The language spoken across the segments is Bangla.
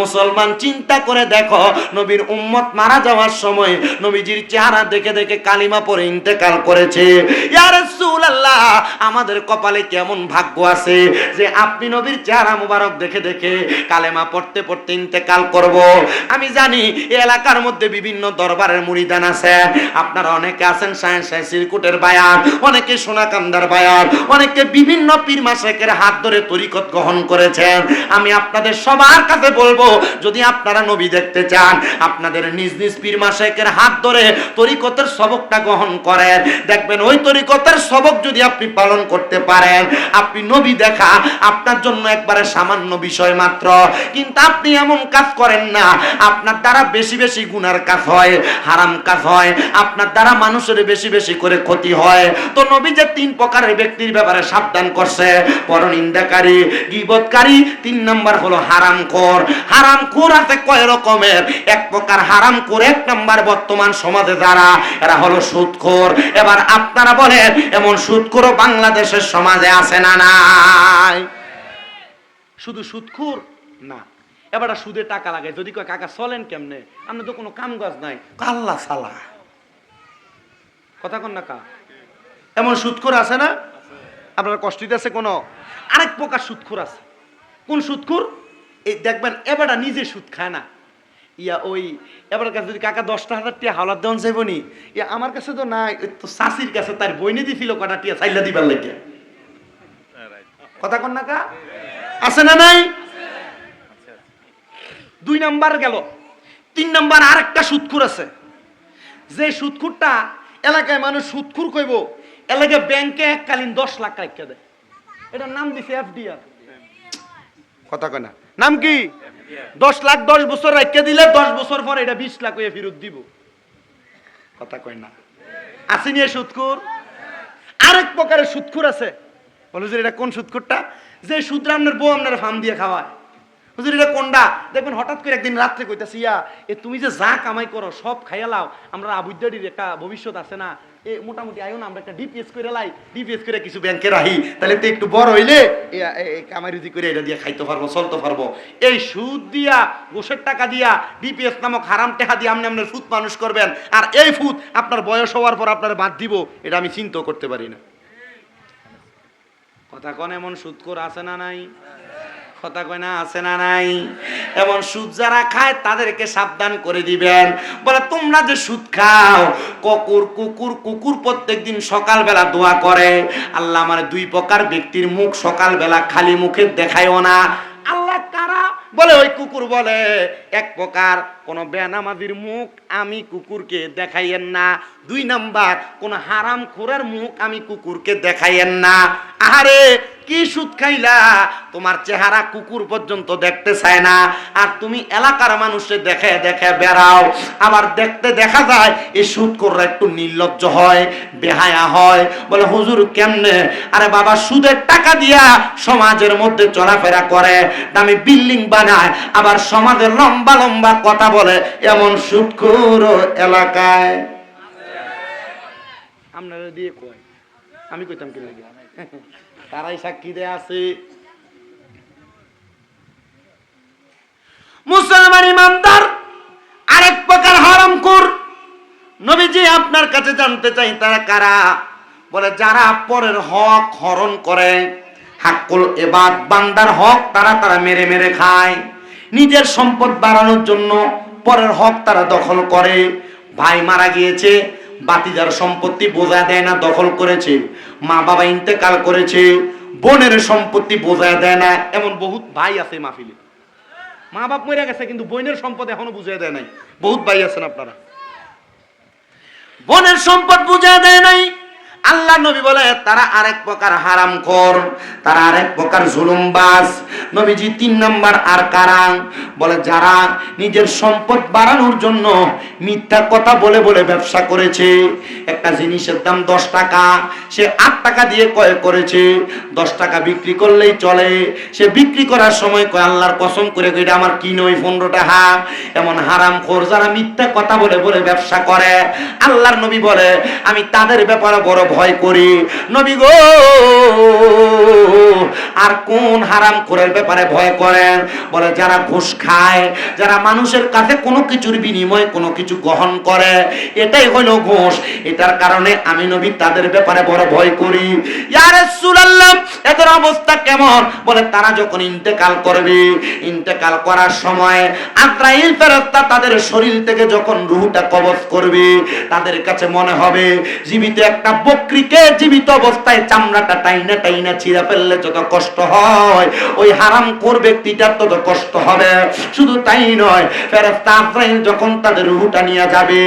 মুসলমান চিন্তা করে দেখো, নবীর উম্মত মারা যাওয়ার সময় নবীজির চেহারা দেখে দেখে কালিমা পরে ইন্তেকাল করেছে। আমাদের কপালে কেমন ভাগ্য আছে যে আপনি নবীর চেহারা মুবারক দেখে দেখে কালেমা পড়তে পড়তে ইন্তেকাল করব। আমি জানি এলাকার মধ্যে বিভিন্ন দরবারের মুরিদান আছে। আপনারা অনেকে আছেন সায়েন্স সায়েন্স সিরকুটের বায়ান, অনেকে সোনাকান্দার বায়ান, অনেকে বিভিন্ন পীর মাসেকের হাত ধরে তরিকত গ্রহণ করেছেন। আমি আপনাদের সবার কাছে বলব যদি আপনারা নবী দেখতে চান, আপনাদের নিজ নিজ পীর মাসেকের হাত ধরে তরিকতের সবকটা গ্রহণ করেন। দেখবেন ওই তরিকতের সবক যদি আপনি পালন করতে পারেন, আপনি নবী দেখা আপনার জন্য একবারে সামান্য বিষয় মাত্র। কিন্তু আপনি এমন কাজ করেন না, আপনার দ্বারা বেশি বেশি গুনার কাজ হয়, হারাম কাজ হয়, আপনার দ্বারা মানুষের বেশি বেশি করে ক্ষতি হয়। তো নবী যে তিন প্রকারের ব্যক্তির ব্যাপারে সাবধান করছে, পরনিন্দাকারী গিবতকারী তিন নাম্বার হলো হারামখোর হারামখোর আছে কয় রকমের? এক প্রকার হারামখোর এক নাম্বার বর্তমান সমাজে যারা, এরা হলো সুদখোর। এবার আপনারা বলেন, এমন সুদখোরও বাংলাদেশের সমাজে আছে না নাই? শুধু সুদখোর? না। এবার সুদে টাকা লাগে। যদি কয়, কাকা, চলেন কেমনে? আপনার তো কোনো কাম কাজ নাই কাল্লা সালা। কথা কন না, কা। এমন সুদখোর আছে না? আপনার কষ্ট দিতেছে কোনো? আরেক প্রকার সুদখোর আছে। কোন সুদখোর? এই দেখবেন, এবারটা নিজে সুদ খায় না। ইয়া ওই এবার কাছে যদি কাকা দশটা হাজার টিয়া হাওলার দেওয়ান চাইব নি, ইয়া আমার কাছে তো নাই তো শাশির কাছে, তার বইনে দিছিল কটা টিয়া চাইলা দিবার লেগে কথা কন না কা? আছে না নাই? দুই নাম্বার গেল। তিন নাম্বার আর একটা সুদখুর আছে। যে সুদখুরটা এলাকায় মানুষ সুদখুর কইব, এলাকায় ব্যাংকে এককালীন দশ লাখ রাখা দেয়। এটার নাম দিছে এফডিআর। কথা কয় না। নাম কি? দশ লাখ দশ বছর রাখা দিলে দশ বছর পর এটা বিশ লাখ হয়ে ফেরত দিব। কথা কয় না। আসেনি সুদখুর আরেক প্রকারের সুদখুর আছে। বলো যে এটা কোন সুদখুরটা যে সুদরা বউ আপনার ফার্ম দিয়ে খাওয়ায়। হুজুর, এটা কোনটা? দেখবেন হঠাৎ করে একদিন রাত্রে কইতাছি, ইয়া, এ তুমি যে যা কামাই করো, সব খাইয়া লাও। আমরা আবুদ্দারির একটা ভবিষ্যৎ আছে না এ মোটামুটি আয়ো না আমরা একটা ডিপিএস করে লাই। ডিপিএস করে কিছু ব্যাংকে রাখি। তাহলে তো একটু বড় হইলে এ, এ- এ, কামাই রুজি করে এটা দিয়ে খাইতে পারব, চলতে পারব। এই সুদ দিয়া, গোসের টাকা দিয়া ডিপিএস নামক হারাম টাকা দিয়ে আপনি আপনার ফুদ মানুষ করবেন। আর এই ফুদ আপনার বয়স হওয়ার পর আপনার বাদ দিব, এটা আমি চিন্তাও করতে পারি না। কথা কন, এমন সুদ করে আছে না নাই? কথা কয় না, আছে না নাই? এমন সুদ যারা খায়, তাদেরকে সাবধান করে দিবেন। বলে, তোমরা যে সুদ খাও, কুকুর কুকুর কুকুর প্রত্যেকদিন সকালবেলা দোয়া করে। আল্লাহ মানে দুই প্রকার ব্যক্তির মুখ সকালবেলা খালি মুখে দেখায়ও না। আল্লাহ কারা? বলে, ওই কুকুর বলে, এক প্রকার কোন বেনামাজির মুখ আমি কুকুরকে দেখাইয়েন না। দুই নাম্বার, কোন হারাম খোরের মুখ আমি কুকুরকে দেখাইয়েন না। আহারে কি সুদ খাইলা? তোমার চেহারা কুকুর পর্যন্ত দেখতে চায় না। আর তুমি এলাকার মানুষে দেখে দেখে বেড়াও। আবার দেখতে দেখা যায়, এই সুদ করলে একটু নির্লজ্জ হয়, বেহায়া হয়। বলে, হুজুর, কেমনে? আরে বাবা, সুদের টাকা দিয়া সমাজের মধ্যে চলাফেরা করে, দামি বিল্ডিং বানায়, আবার সমাজের লম্বা লম্বা কথা বলে, এমন সুদখোর এলাকায়। আপনারা দিয়ে কয়। আমি কইতাম কি লাগে? তারাই সাক্ষী দেয়া আছে। মুসলমান ইমানদার, আরেক প্রকার হারামখোর। নবীজি আপনার কাছে জানতে চাই, তারা কারা? বলে, যারা পরের হক হরণ করে, হাক্কুল এবাদ, বান্দার হক তারা তারা মেরে মেরে খায়। নিজের সম্পদ বাড়ানোর জন্য পরের হক তারা দখল করে। ভাই মারা গিয়েছে, বাতিদার সম্পত্তি বোঝা দেয় না, দখল করেছে। মা বাবা ইন্তেকাল করেছে, বোনের সম্পত্তি বোঝা দেয় না, এমন বহুত ভাই আছে মাহফিলে। মা বাপ মরে গেছে, কিন্তু বোনের সম্পদ এখনও বুঝিয়ে দেয় নাই। বহুত ভাই আছেন আপনারা। বোনের সম্পদ বুঝিয়ে দেয় নাই আল্লাহ নবী বলে তারা আরেক প্রকার হারাম কর তারা আরেক প্রকার জুলুমবাজ। নবীজি তিন নম্বর আর কারাং বলে যারা নিজের সম্পদ বাড়ানোর জন্য মিথ্যা কথা বলে বলে ব্যবসা করেছে একটা জিনিসের দাম দশ টাকা সে আট টাকা দিয়ে ক্রয় করেছে দশ টাকা বিক্রি করলেই চলে সে বিক্রি করার সময় কয় আল্লাহর কসম করে কই, এটা আমার কি নই পনেরো টাকা? এমন হারাম খোর যারা মিথ্যা কথা বলে বলে ব্যবসা করে। আল্লাহর নবী বলে আমি তাদের ব্যাপারে বড় ভয় করি। নবী গো, আর কোন হারাম খোরের ব্যাপারে ভয় করেন? বলে, যারা ঘুষ খায়, যারা মানুষের কাছে কোনো কিছুর বিনিময়ে কোনো কিছু গ্রহণ করে, এটাই হলো ঘুষ। এটার কারণে আমি নবী তাদের ব্যাপারে বড় ভয় করি। ইয়ারে সুলাল্লাম এদের অবস্থা কেমন? বলে, তারা যখন ইন্তেকাল করবে, ইন্তেকাল করার সময় আদ্রাইল ফেরস্তা তাদের শরীর থেকে যখন রুহটা কবজ করবে, তাদের কাছে মনে হবে, জীবিত একটা বকরিকে জীবিত অবস্থায় চামড়াটা টাইনা টাইনা ছিঁড়ে ফেললে যত কষ্ট হয়, ওই হারাম কোর ব্যক্তিটার তত কষ্ট হবে। শুধু তাই নয় ফেরেস্তা আদ্রাইল যখন তাদের রুহটা নিয়ে যাবে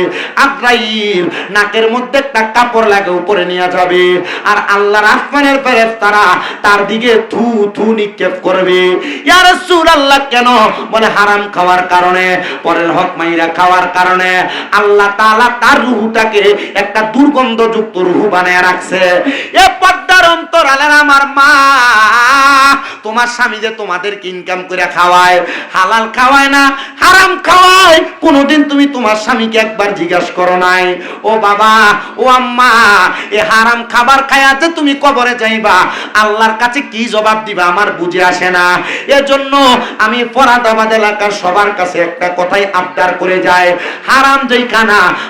আদ্রাইল নাকের মধ্যে একটা কাপড় লাগে উপরে নিয়ে যাবে, আর আল্লাহর আসমানের ফেরেস্তারা তার দিকে থু থু নিক্ষেপ করবে। ইয়া রাসূলুল্লাহ, কেন? বলে হারাম খাওয়ার কারণে, পরের হক মাইরা খাওয়ার কারণে। আল্লাহ তাআলা তার রুহুটাকে একটা দুর্গন্ধযুক্ত রুহ বানায় রাখছে, এ পদ্মার অন্তরালের আমার মা, তোমার স্বামী যে ইনকাম করে খাওয়ায়, হালাল খাওয়ায় না, হারাম খাওয়ায়, কোনোদিন তুমি তোমার স্বামীকে একবার করো নাই। ও বাবা, ও আম্মা, এ হারাম খাবার খায়াতে তুমি কবরে যাইবা, আল্লাহর কাছে কি জবাব দিবা আমার বুঝে আসে না। এজন্য আমি এলাকার সবার কাছে একটা কথাই আবদার করে যায় হারাম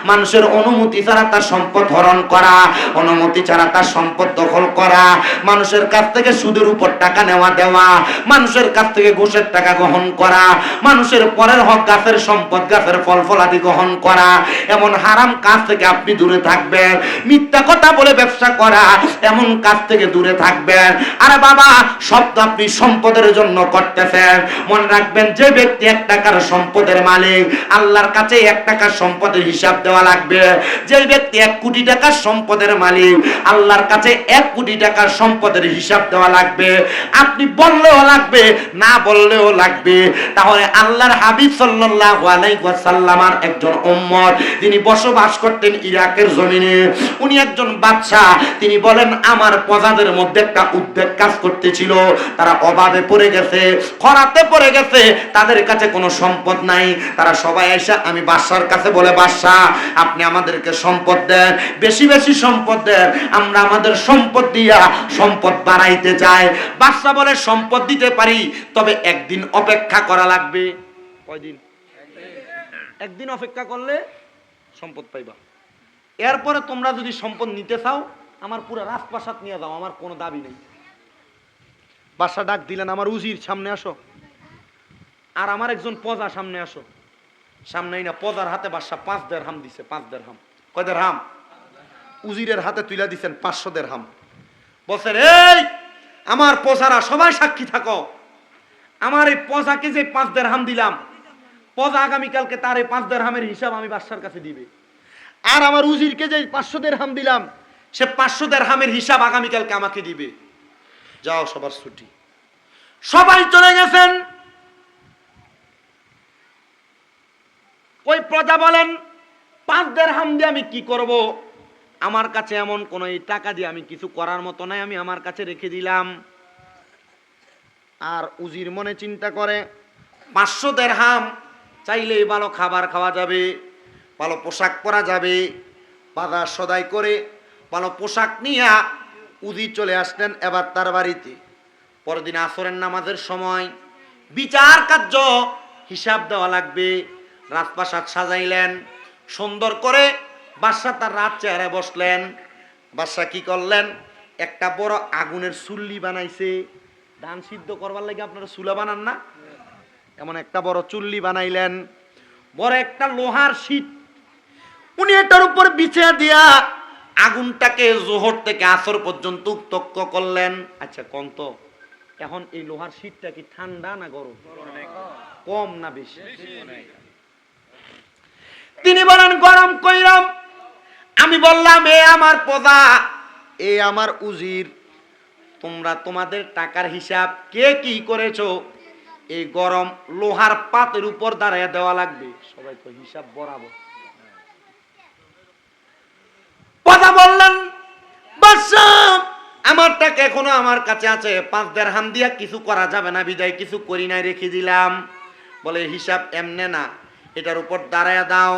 মানুষের অনুমতি ছাড়া তার সম্পদ হরণ করা অনুমতি ছাড়া তার সম্পদ দখল করা, মানুষের কাছ থেকে সুদের উপর টাকা নেওয়া দেওয়া, মানুষের কাছ থেকে ঘুষের টাকা গ্রহণ করা, মানুষের পরের হক গাছের সম্পদ, গাছের ফল ফলাদি গ্রহণ করা, এমন হারাম কাজ থেকে আপনি দূরে থাকবেন। মিথ্যা কথা বলে ব্যবসা করা, এমন কাজ থেকে দূরে থাকবেন। আরে বাবা, সব তো আপনি সম্পদের জন্য করতেছেন। মনে রাখবেন, যে ব্যক্তি এক টাকার সম্পদের মালিক, আল্লাহর কাছে এক টাকার সম্পদের হিসাব দেওয়া লাগবে। যে ব্যক্তি এক কোটি টাকার সম্পদের মালিক আল্লাহর কাছে এক কোটি টাকার সম্পদের হিসাব দেওয়া লাগবে। আপনি বললেও লাগবে, না বললেও লাগবে। তাহলে আল্লাহর হাবিব সাল্লাল্লাহু আলাইহি ওয়াসাল্লামার একজন উম্মত, তিনি বসবাস করতেন ইরাকের জমিনে। উনি একজন বাদশা তিনি বলেন, আমার প্রজাদের মধ্যে একটা উদ্বেগ কাজ করতেছিল। তারা অভাবে পড়ে গেছে, খরাতে পড়ে গেছে, তাদের কাছে কোনো সম্পদ নাই। তারা সবাই এসে, আমি বাদশার কাছে বলে বাদশা আপনি আমাদেরকে সম্পদ দেন। বেশি বেশি সম্পদ দেন আমরা আমাদের সম্পদ দিয়া সম্পদ বাড়াইতে চাই। বাদশা বলে, সম্পদ দিতে পারি, তবে একদিন অপেক্ষা করা লাগবে। কয়দিন? একদিন অপেক্ষা করলে সম্পদ পাইবা। এরপরে তোমরা যদি সম্পদ নিতে চাও, আমার পুরো রাজপ্রাসাদ নিয়ে যাও, আমার কোনো দাবি নেই। বাসা ডাক দিলেন, আমার উজির, সামনে আসো। আর আমার একজন পজা সামনে আসো। সামনেই না পজার হাতে বাসা পাঁচ দের হাম দিছে, পাঁচ দের হাম কয় কয়দের হাম উজিরের হাতে তুইলা দিচ্ছেন পাঁচশো দের হাম বলছেন, এই, আমার পজারা সবাই সাক্ষী থাকো। আমার এই পজাকে যে পাঁচ দের হাম দিলাম পজা আগামীকালকে তার এই পাঁচ দের হামের হিসাব আমি বাদশার কাছে দিবে। আর আমার উজিরকে যে পাঁচশো দের হাম দিলাম, সে পাঁচশো দের হামের হিসাব আগামীকালকে আমাকে দিবে। যাও, সবার ছুটি। সবাই চলে গেছেন। ওই প্রজা বলেন, পাঁচ দের হাম দিয়ে আমি কি করব? আমার কাছে এমন কোন এই টাকা দিয়ে আমি কিছু করার মতো নাই, আমি আমার কাছে রেখে দিলাম। আর উজির মনে চিন্তা করে, পাঁচশো দেড়হাম চাইলে ভালো খাবার খাওয়া যাবে, ভালো পোশাক পরা যাবে। বাজার সদাই করে ভালো পোশাক নিয়ে উদি চলে আসলেন এবার তার বাড়িতে। পরের দিন আসরের নামাজের সময় বিচার কার্য হিসাব দেওয়া লাগবে। রাজপ্রাসাদ সাজাইলেন, সুন্দর করে বাদশাহ তার রাত চেহারায় বসলেন। বাদশাহ কি করলেন? একটা বড় আগুনের চুল্লি বানাইছে। ধান সিদ্ধ করবার লাগে আপনারা চুলা বানান না? এমন একটা বড় চুল্লি বানাইলেন। বড় একটা লোহার শীত। উনি এটার উপর বিছিয়ে দিয়া আগুনটাকে জোহর থেকে আসর পর্যন্ত উত্তক্ত করলেন। আচ্ছা কন্ত এখন এই লোহার শীতটা কি ঠান্ডা না গরম? কম না বেশি? তিনি বলেন, গরম আমি বললাম এ আমার পদা এ আমার উজির। তোমরা তোমাদের টাকার হিসাব কে কি করেছ? এই গরম লোহার পাতের উপর দাঁড়ায় দেওয়া লাগবে। সবাই তো হিসাব বরাবর। কথা বললেন আমার টাকা এখনও আমার কাছে আছে। পাঁচ দেড় হাম দিয়া কিছু করা যাবে না বিদায় কিছু করি নাই রেখে দিলাম। বলে হিসাব এমনে না এটার উপর দাঁড়ায় দাও।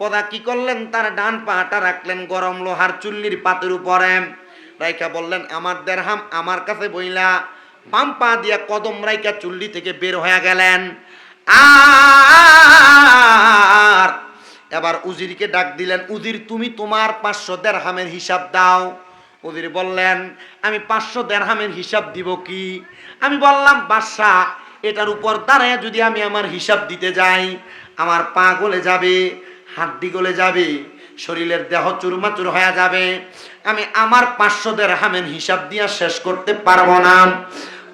পদা কি করলেন? তার ডান পাটা রাখলেন গরম লোহার চুল্লির পাতের উপরে। রাইকা বললেন, আমার দেড়হাম আমার কাছে বইলা, বাম পা দিয়া কদম রাইকা চুল্লি থেকে বের হয়ে গেলেন। আর এবার উজিরকে ডাক দিলেন উজির তুমি তোমার পাঁচশো দেড়হামের হিসাব দাও উজির বললেন আমি পাঁচশো দেড়হামের হিসাব দিব কি আমি বললাম বাদশাহ এটার উপর দাঁড়ায় যদি আমি আমার হিসাব দিতে যাই আমার পা গলে যাবে হাড্ডি গলে যাবে, শরীরের দেহ চুরমাচুর হয়ে যাবে। আমি আমার পাঁচশো দেড়হামের হিসাব দিয়া শেষ করতে পারব না।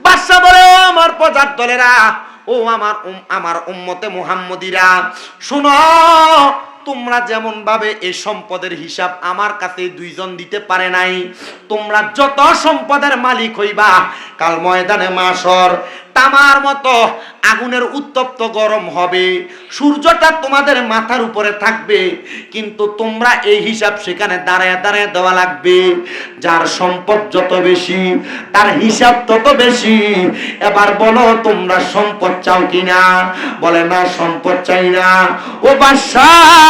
বাদশাহ বলে আমার প্রজার দলেরা, ও আমার আমার উম্মতে মুহাম্মদিরা, শুনো তোমরা যেমন ভাবে এই সম্পদের হিসাব আমার কাছে দুইজন দিতে পারে নাই, তোমরা যত সম্পদের মালিক হইবা, কাল ময়দানে মাসর, তামার মতো আগুনের উত্তপ্ত গরম হবে, সূর্যটা তোমাদের মাথার উপরে থাকবে, কিন্তু তোমরা এই হিসাব সেখানে দাঁড়ায় দাঁড়ায় দেওয়া লাগবে। যার সম্পদ যত বেশি, তার হিসাব তত বেশি। এবার বলো, তোমরা সম্পদ চাও কিনা? বলে, না, সম্পদ চাই না। ও বাদশাহ!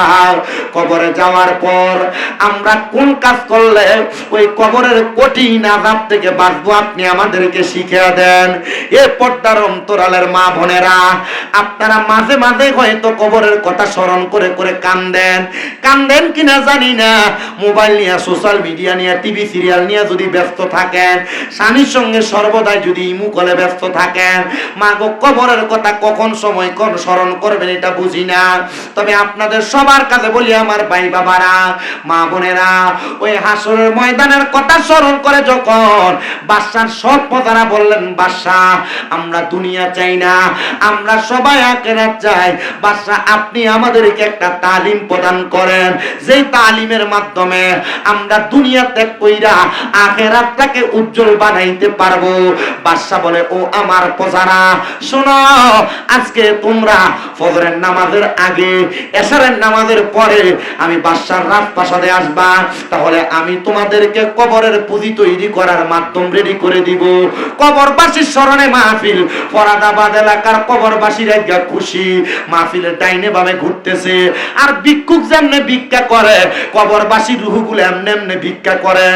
কবরে যাওয়ার পর আমরা কোন কাজ করলে ওই কবরের কঠিন আজাব থেকে বাঁচবো আপনি আমাদেরকে শিখিয়ে দেন। এ পর্দার অন্তরালের মা বোনেরা, আপনারা মাঝে মাঝে হয়তো কবরের কথা স্মরণ করে করে কান্দেন। কান্দেন কিনা জানি না। মোবাইল নিয়ে, সোশ্যাল মিডিয়া নিয়ে, টিভি সিরিয়াল নিয়ে যদি ব্যস্ত থাকেন, স্বামীর সঙ্গে সর্বদাই যদি ইমু কলে ব্যস্ত থাকেন, মা গো কবরের কথা কখন, সময় কোন স্মরণ করবেন এটা বুঝি না। তবে আপনাদের সবার কাছে বলি আমার ভাই বাবারা, মা বোনেরা, ওই হাসরের ময়দানের কথা স্মরণ করে যখন বাদশার সব প্রজারা বললেন বাদশাহ আমরা দুনিয়া চাই না, আমরা সবাই আখেরাত চাই। বাদশাহ আপনি আমাদেরকে একটা তালিম প্রদান করেন। যেই তালিমের মাধ্যমে আমরা দুনিয়া ত্যাগ কইরা আখেরাতটাকে উজ্জ্বল বানাইতে পারব। বাদশাহ বলে, ও আমার প্রজারা, শোনো, আজকে তোমরা ফজরের নামাজের আগে এশারের নামাজের পরে আমি বাদশার রাজপ্রাসাদে আসবা, তাহলে আমি তোমাদেরকে কবরের পুঁজি তৈরি করার মাধ্যম রেডি করে দিব। কবরবাসীর স্মরণে মাহফিল, ফরাদাবাদ এলাকার কবরবাসীরা গিয়া খুশি মাহফিলের ডাইনে ভাবে ঘুরতেছে। আর ভিক্ষুক যেমনে ভিক্ষা করে, কবরবাসী রুহুগুলো এমনি এমনি ভিক্ষা করে।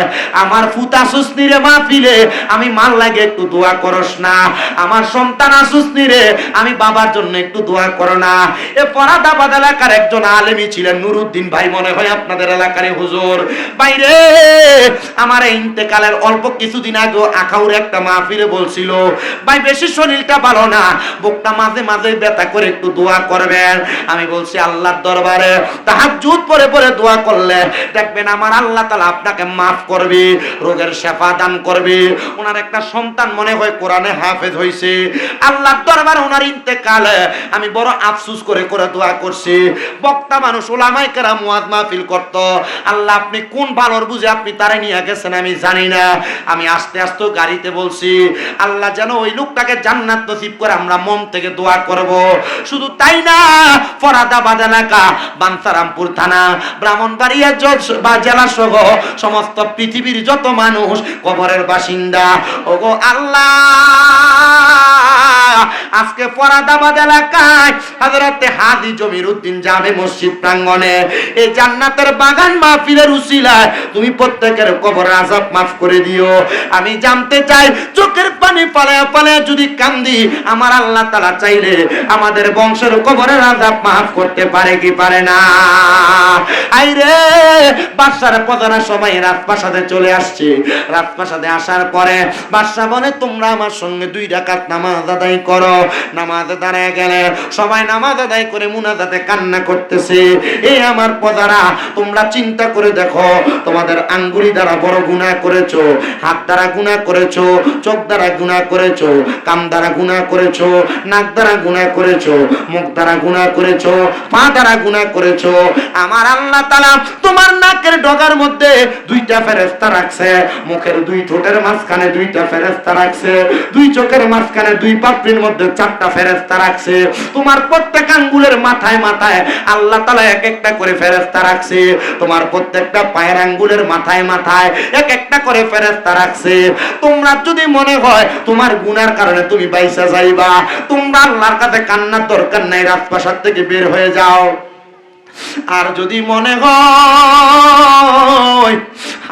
আমার ফুতা সুস্নিরে মাহফিলে, আমি মাল লাগে একটু দোয়া করস না। আমার সন্তান আসুসনি রে, আমি বাবার জন্য একটু দোয়া করো না। এ ফরাদাবাদ এলাকার একজন আলেমী ছিলেন নুরুদ্দিন ভাই, মনে হয় আপনাদের এলাকারে হুজুর। বাইরে, আমার ইন্তেকালের অল্প কিছুদিন আগে আখাউর একটা মাহফিলে বলছিল, ভাই, বেশি শরীরটা ভালো না, বুকটা মাঝে মাঝে ব্যথা করে একটু দোয়া করবেন। আমি বলছি, আল্লাহর দরবারে তাহাজ্জুদ পরে পরে দোয়া করলে দেখবেন আমার আল্লাহ তাআলা আপনাকে মাফ করবে, রোগের শেফা দান করবে। ওনার একটা সন্তান মনে হয় কোরআনে হাফেজ হইছে। আল্লাহর দরবারে ওনার ইন্তেকালে আমি বড় আফসোস করে করে দোয়া করছি। বক্তা মানুষ ওলামাই কেরা মুয়াদ মাহফিল করত। আল্লাহ, আপনি কোন ভালোর বুঝে আপনি তারে নিয়ে গেছেন আমি জানি না। আমি আস্তে আস্তে গাড়িতে বলছি, আল্লাহ যেন ওই লোকটাকে জান্নাত নসিব করে আমরা মন থেকে দোয়া করব। শুধু তাই না ফরাদাবাদ এলাকা বানসারামপুর থানা, ব্রাহ্মণবাড়িয়া জ- বা জেলা সহ সমস্ত পৃথিবীর যত মানুষ কবরের বাসিন্দা। ওগো আল্লাহ, আজকে ফরাদাবাদ এলাকায় হযরতে হাজী জমির উদ্দিন জামে মসজিদ প্রাঙ্গণে। এই জান্নাতের বাগান মাহফিলের উসিলায় তুমি প্রত্যেকের কবর আযাব মাফ করে দিও। আমি জানতে চাই, চোখের পানি পালায় পালায় যদি কান্দি, আমার আল্লাহ তাআলা চাইলে আমাদের বংশের কবরের আযাব মাফ করতে পারে কি পারে না? আইরে রাজপ্রাসাদে চলে আসছে। রাজপ্রাসাদে আসার পরে বাদশাহ বলে, তোমরা আমার সঙ্গে দুই রাকাত নামাজ আদায় করো। নামাজ দাঁড়ায় গেলে সবাই নামাজ আদায় করে মুনাজাতে কান্না করতেছে। এই আমার প্রজারা, তোমরা চিন্তা করে দেখো, তোমাদের আঙ্গুলি দ্বারা বড় গুনাহ করেছ, হাত দ্বারা গুনাহ করেছ, চোখ দ্বারা গুনাহ করেছ কাম দ্বারা গুনাহ করেছ, নাক দ্বারা গুনাহ করেছ, মুখ দ্বারা গুনাহ করেছ, পা দ্বারা গুনাহ করেছ। আমার আল্লাহ তাআলা তোমার নাকের ডগার মধ্যে দুইটা ফেরেস্তা রাখছে, মুখের দুই ঠোঁটের মাঝখানে দুইটা ফেরেস্তা রাখছে, দুই চোখের মাঝখানে দুই পাপড়ির মধ্যে চারটা ফেরেস্তা রাখছে। তোমার প্রত্যেক আঙ্গুলের মাথায় মাথায় আল্লাহ তালা এক একটা করে ফেরেস্তা রাখছে। তোমার প্রত্যেকটা পায়ের আঙ্গুলের মাথায় মাথায় এক একটা করে ফেরেস্তা রাখছে। তোমরা যদি মনে হয় তোমার গুনার কারণে তুমি বাইসা যাইবা, তোমরা আল্লাহর কাছে কান্নার দরকার নাই, রাজপ্রাসাদ থেকে বের হয়ে যাও। আর যদি মনে হয়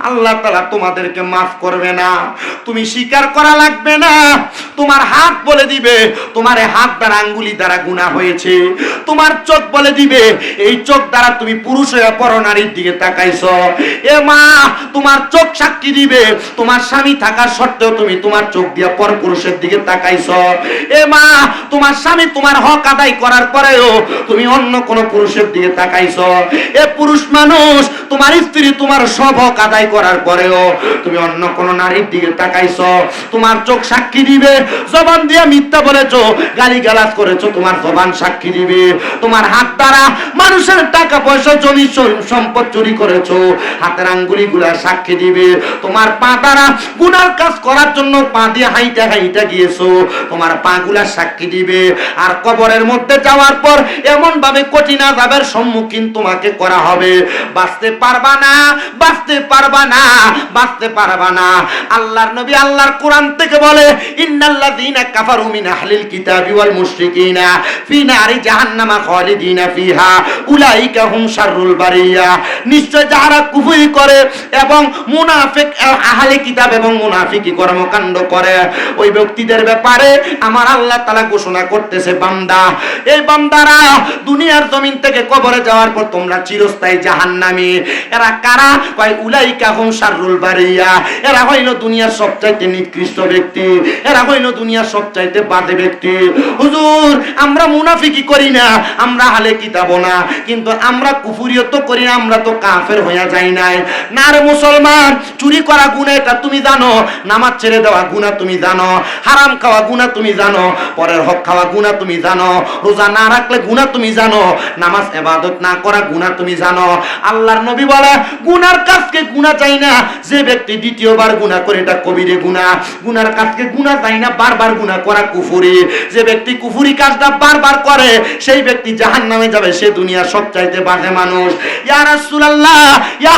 আল্লাহ তালা তোমাদেরকে মাফ করবে না। তুমি স্বীকার করা লাগবে না। তোমার হাত বলে দিবে, তোমার হাত দ্বারা আঙ্গুলি দ্বারা গুণা হয়েছে। তোমার চোখ বলে দিবে, এই চোখ দ্বারা তুমি পুরুষ হয়ে পর নারীর দিকে তাকাইছ। এ মা, তোমার চোখ সাক্ষী দিবে, তোমার স্বামী থাকার সত্ত্বেও তুমি তোমার চোখ দিয়ে পর পুরুষের দিকে তাকাইছ। এ মা, তোমার স্বামী তোমার হক আদায় করার পরেও তুমি অন্য কোন পুরুষের দিকে তাকাইছ। এ পুরুষ মানুষ, তোমার স্ত্রী তোমার সব হক আদায় করার পরেও তুমি অন্য কোন নারীর দিকে তাকাইছ, তোমার চোখ সাক্ষী দিবে, জবান দিয়ে মিথ্যা বলেছ গালি গালাজ করেছ, তোমার জবান সাক্ষী দিবে, তোমার হাত দ্বারা মানুষের টাকা পয়সা, জমি সম্পদ চুরি করেছ, হাতের আঙ্গুলি গুলা সাক্ষী দিবে, তোমার পা দ্বারা গুনার কাজ করার জন্য পা দিয়ে হাইটা হাইটা গিয়েছো, তোমার পা গুলা সাক্ষী দিবে, আর কবরের মধ্যে যাওয়ার পর এমন ভাবে কঠিন আযাবের সম্মুখীন তোমাকে করা হবে। বাঁচতে পারবা না, বাঁচতে পারবা না, বাঁচতে পারবা না। আল্লাহর নবী আল্লাহর কোরআন থেকে বলে কাফারু মিন আহলিল কিতাবি ওয়াল মুশরিকিনা ফি নারি জাহান্নামা খালিদিনা ফিহা, উলাইকা হুম শাররুল বারিয়া। নিশ্চয় যারা কুফরি করে এবং মুনাফিক, আহলে কিতাব এবং মুনাফিকি কর্মকাণ্ড করে, ওই ব্যক্তিদের ব্যাপারে আমার আল্লাহ তাআলা ঘোষণা করতেছে, বান্দা। এই বান্দারা দুনিয়ার জমিন থেকে কবরে যাওয়ার পর তোমরা চিরস্থায়ী জাহান্নামী। এরা কারা? কয়, উলাইকা হুম শাররুল বারিয়া এরা হইল দুনিয়ার সবচাইতে নিকৃষ্ট ব্যক্তি, এরা হইল দুনিয়ার সবচাইতে বাদে ব্যক্তি। হুজুর, আমরা মুনাফিকি করি না, আমরা হালে কিতাব না, কিন্তু আমরা কুফুরিও তো করি না, আমরা তো কাফের হইয়া যাই নাই। না রে মুসলমান, চুরি করা গুণা এটা তুমি জানো, নামাজ ছেড়ে দেওয়া গুণা তুমি জানো, হারাম খাওয়া গুণা তুমি জানো, পরের হক খাওয়া গুণা তুমি জানো, রোজা না রাখলে গুণা তুমি জানো, নামাজ এবাদত না করা গুণা তুমি জানো। আল্লাহর নবী বলে, গুনার কাজকে গুণা চাই না। যে ব্যক্তি দ্বিতীয়বার গুণা করে, এটা কবিরে গুণা গুনার কাজকে গুণা চাই না, বারবার গুণা করা কুফুরি। যে ব্যক্তি কুফুরি কাজটা বারবার করে, সেই ব্যক্তি জাহান নামে যাবে, সে দুনিয়ার সবচাইতে বাজে মানুষ। ইয়া রাসূলুল্লাহ, ইয়া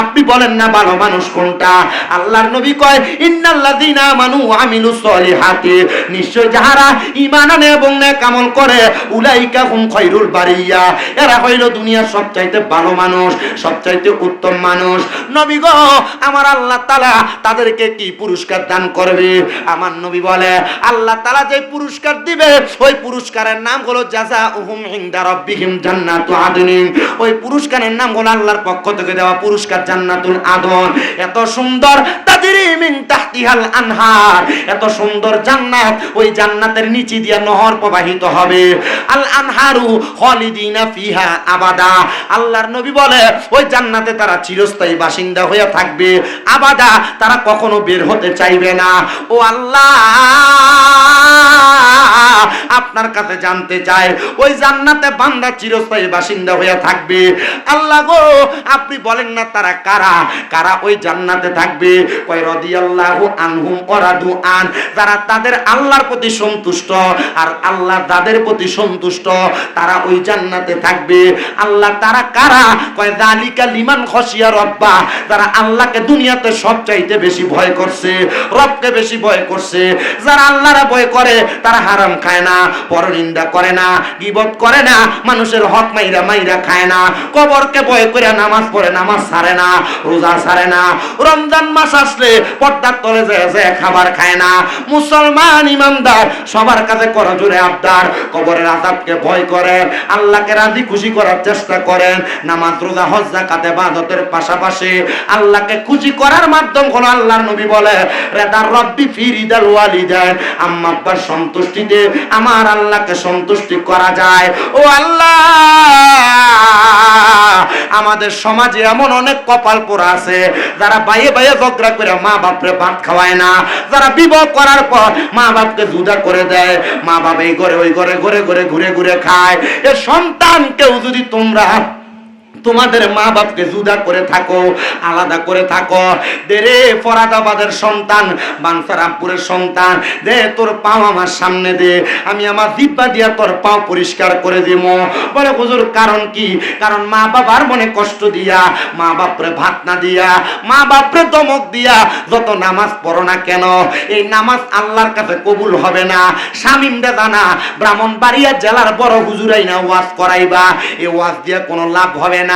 আপনি বলেন না ভালো মানুষ কোনটা? আল্লাহর নবী কয়, ইন্নাল্লাযীনা আমানু ওয়া আমিলুস সলিহাতি। নিশ্চয় যাহারা ঈমান আনে এবং নেক আমল করে, উলাইকা হুম খায়রুল বারিয়া। এরা হইল দুনিয়ার সবচাইতে ভালো মানুষ, সবচাইতে উত্তম মানুষ। নবী গো, আমার আল্লাহ তাআলা তাদেরকে কি পুরস্কার দান করবে আমার নবী বলে, আল্লাহ তাআলা যে পুরস্কার দিবে, ওই পুরস্কারের নাম হলো জাযাউহুম ইনদা রাব্বিহিম ওই পুরস্কারের নাম হলো আল্লাহর পক্ষ থেকে দেওয়া পুরস্কার জান্নাতুল আদন। এত সুন্দর তাহতিহাল আনহার। এত সুন্দর জান্নাত, ওই জান্নাতের নিচে দিয়ে নহর প্রবাহিত হবে। আল আনহারু খালিদিনা ফিহা আবাদা। আল্লাহর নবী বলে, ওই জান্নাতে তারা চিরস্থায়ী বাসিন্দা হয়ে থাকবে। আবাদা তারা কখনো বের হতে চাইবে না। ও আল্লাহ! আপনার কাছে জানতে চাই ওই জান্নাতে বান্দা চিরস্থায়ী বাসিন্দা হয়ে থাকবে। আল্লাহ গো, আপনি বলেন না তারা কারা? কারা ওই জান্নাতে থাকবে? কয় রাদিয়াল্লাহু আনহুম ওরাদু আন। যারা তাদের আল্লাহর প্রতি সন্তুষ্ট আর আল্লাহ তাদের প্রতি সন্তুষ্ট, তারা ওই জান্নাতে থাকবে। আল্লাহ তারা কারা? কয় জালিকা লিমান খসিয়া রব্বা। যারা আল্লাহকে দুনিয়াতে সবচাইতে বেশি ভয় করছে, রবকে বেশি ভয় করছে। যারা আল্লাহরা ভয় করে, তারা হারাম খায় না। পরনিন্দা করে না, গিবত করে না, মানুষের হক মাইরা মাইরা খায় না, কবরকে ভয় করে নামাজ পড়ে, নামাজ ছাড়ে না, রোজা ছাড়ে না, রমজান মাস আসলে পর্দার তলে যায় খাবার খায় না, মুসলমান ইমানদার, সবার কাছে করো জোরে আবদার, কবরের আজাবকে ভয় করেন, আল্লাহকে রাজি খুশি করার চেষ্টা করেন, নামাজ, রোজা, হজ জাকাতে বাদতের পাশাপাশি আল্লাহকে খুশি করার মাধ্যম হলো আল্লাহর নবী বলে, রেদার রব্বি ফিরিদাল ওয়ালিদান আম্মা আব্বার সন্তুষ্টিতে আমার আল্লাহকে সন্তুষ্টি করা যায়। ও আল্লাহ, আমাদের সমাজে এমন অনেক কপাল পোড়া আছে, যারা বাইয়ে বাইয়ে ঝগড়া করে মা বাপরে ভাত খাওয়ায় না। যারা বিবাহ করার পর মা বাপকে দুধা করে দেয় মা বাপ এই ঘরে, ওই ঘরে ঘরে ঘরে, ঘুরে ঘুরে খায়। এ সন্তানকেও যদি তোমরা তোমাদের মা বাপকে জুদা করে থাকো, আলাদা করে থাকো। দে রে ফরাদাবাদের সন্তান, বানসারামপুরের সন্তান। দে তোর পাও আমার সামনে দে, আমি আমার দিব্যা দিয়া তোর পাও পরিষ্কার করে দিব। বলে, হুজুর, কারণ কি? কারণ মা বাবার মনে কষ্ট দিয়া মা বাপরে ভাত না দিয়া মা বাপরে দমক দিয়া যত নামাজ পড়ো না কেন? এই নামাজ আল্লাহর কাছে কবুল হবে না। শামিম দানা ব্রাহ্মণবাড়িয়া জেলার বড় হুজুরাই না ওয়াজ করাইবা। এই ওয়াজ দিয়া কোনো লাভ হবে না।